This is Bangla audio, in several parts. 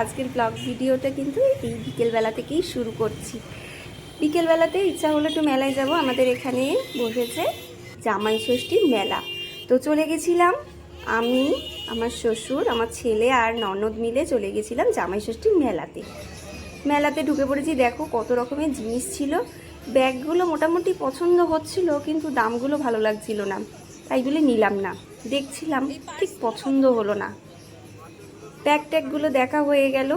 আজকের ব্লগ ভিডিওটা কিন্তু এই বিকেলবেলা থেকেই শুরু করছি। বিকেলবেলাতে ইচ্ছা হলো একটু মেলায় যাব, আমাদের এখানে বসেছে জামাই ষষ্ঠীর মেলা। তো চলে গেছিলাম আমি, আমার শ্বশুর, আমার ছেলে আর ননদ মিলে চলে গেছিলাম জামাই ষষ্ঠীর মেলাতে। মেলাতে ঢুকে পড়েছি, দেখো কত রকমের জিনিস ছিল। ব্যাগগুলো মোটামুটি পছন্দ হচ্ছিল, কিন্তু দামগুলো ভালো লাগছিল না। তাই বলে নিলাম না। দেখছিলাম, ঠিক পছন্দ হলো না। ব্যাগ ট্যাগগুলো দেখা হয়ে গেল।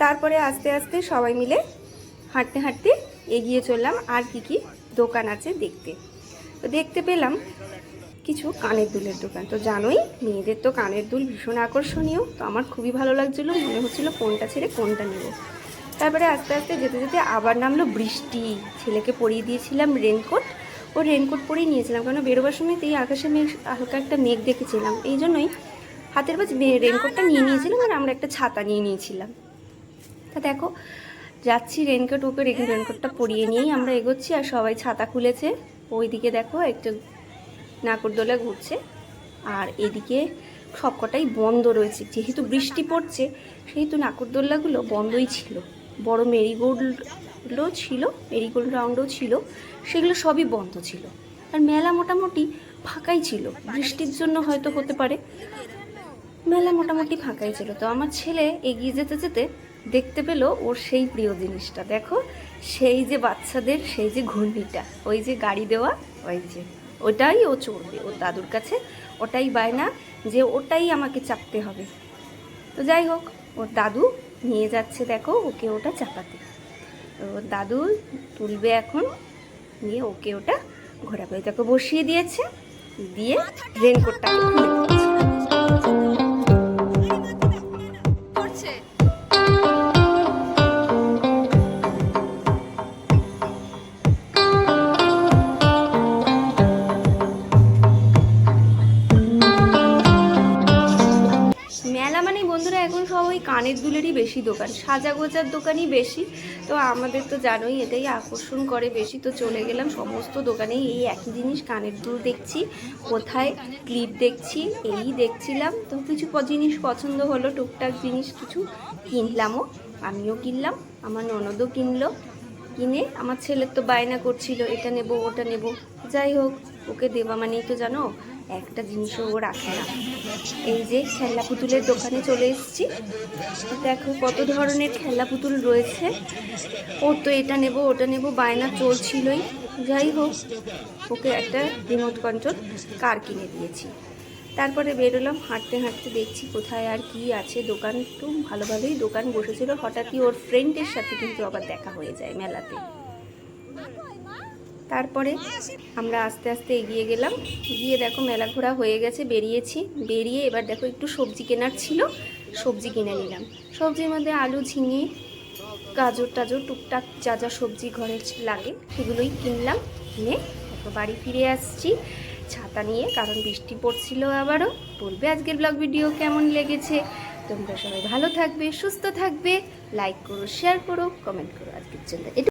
তারপরে আস্তে আস্তে সবাই মিলে হাঁটতে হাঁটতে এগিয়ে চললাম। আর কি কি দোকান আছে দেখতে। তো দেখতে পেলাম কিছু কানের দুলের দোকান। তো জানোই, মেয়েদের তো কানের দুল ভীষণ আকর্ষণীয়। তো আমার খুবই ভালো লাগছিল, মনে হচ্ছিল কোনটা ছেড়ে কোনটা নেব। তারপরে আস্তে আস্তে যেতে যেতে আবার নামলো বৃষ্টি। ছেলেকে পরিয়ে দিয়েছিলাম রেনকোট ও রেনকোট পরিয়ে নিয়েছিলাম কারণ বেরোবার সময়তেই আকাশে মেঘ, হালকা একটা মেঘ দেখেছিলাম। এই জন্যই হাতের বাজ রেনকোটটা নিয়ে নিয়েছিলাম আর আমরা একটা ছাতা নিয়ে নিয়েছিলাম। তা দেখো যাচ্ছি রেনকোট ওকে রেখে রেনকোটটা পরিয়ে নিয়েই আমরা এগোচ্ছি আর সবাই ছাতা খুলেছে। ওইদিকে দেখো একটা নাকরদোলা ঘুরছে আর এদিকে সবকটাই বন্ধ রয়েছে। যেহেতু বৃষ্টি পড়ছে সেহেতু নাকরদোল্লাগুলো বন্ধই ছিল। বড় মেরিগোল্ডও ছিল মেরিগোল্ড রাউন্ডও ছিল সেগুলো সবই বন্ধ ছিল। আর মেলা মোটামুটি ফাঁকাই ছিল। বৃষ্টির জন্য হয়তো হতে পারে। মেলা মোটামুটি ফাঁকাই ছিল। তো আমার ছেলে এগিয়ে যেতে যেতে দেখতে পেল ওর সেই প্রিয় জিনিসটা। দেখো, সেই যে বাচ্চাদের সেই যে ঘূর্ণিটা, ওই যে গাড়ি দেওয়া, ওই যে, ওটাই ও চড়বে। ওর দাদুর কাছে ওটাই বায়না যে ওটাই আমাকে চাপতে হবে। তো যাই হোক, ওর দাদু নিয়ে যাচ্ছে, দেখো, ওকে ওটা চাপাতে। তো ওর দাদু তুলবে এখন, নিয়ে ওকে ওটা ঘোরাবে। তাকে বসিয়ে দিয়েছে, দিয়ে রেনকোটটাকে বন্ধুরা, এখন সব ওই কানের দুলেরই বেশি দোকান। সাজা গোজার দোকানই বেশি। তো আমাদের তো জানোই, এটাই আকর্ষণ করে বেশি। তো চলে গেলাম সমস্ত দোকানেই। এই একই জিনিস, কানের দুল দেখছি, কোথায় ক্লিপ দেখছি, এই দেখছিলাম। তো কিছু জিনিস পছন্দ হলো, টুকটাক জিনিস কিছু কিনলামও। আমিও কিনলাম, আমার ননদও কিনলো। কিনে আমার ছেলের তো বায়না করছিল, এটা নেব, ওটা নেব। যাই হোক, ওকে দেওয়া মানেই তো জানো একটা জিনিসও ও রাখে না। এই যে খেলনা পুতুলের দোকানে চলে এসেছি। দেখো কত ধরনের খেলনা পুতুল রয়েছে। ও তো এটা নেব, ওটা নেব, বায়না চলছিলই। যাই হোক, ওকে একটা রিমোট কন্ট্রোল কার কিনে দিয়েছি। তারপরে বেরোলাম, হাঁটতে হাঁটতে দেখছি কোথায় আর কি আছে। দোকান একটু ভালো ভালোই দোকান বসেছিল। হঠাৎই ওর ফ্রেন্ডের সাথে কিন্তু আবার দেখা হয়ে যায় মেলাতে। তারপরে আমরা আস্তে আস্তে এগিয়ে গেলাম। গিয়ে দেখো মেলা ঘোরা হয়ে গেছে, বেরিয়েছি। বেরিয়ে এবার দেখো একটু সবজি কেনার ছিল, সবজি কিনে নিলাম। সবজির মধ্যে আলু, ঝিঙে, গাজর টাজর, টুকটাক যা যা সবজি ঘরে লাগে, সেগুলোই কিনলাম। কিনে দেখো বাড়ি ফিরে আসছি। ছাতা নিয়ে, কারণ বৃষ্টি পড়ছিল আবারও। বলবে আজকের ব্লগ ভিডিও কেমন লেগেছে? তোমরা সবাই ভালো থাকবে, সুস্থ থাকবে। লাইক করো শেয়ার করো কমেন্ট করো আজকের জন্য।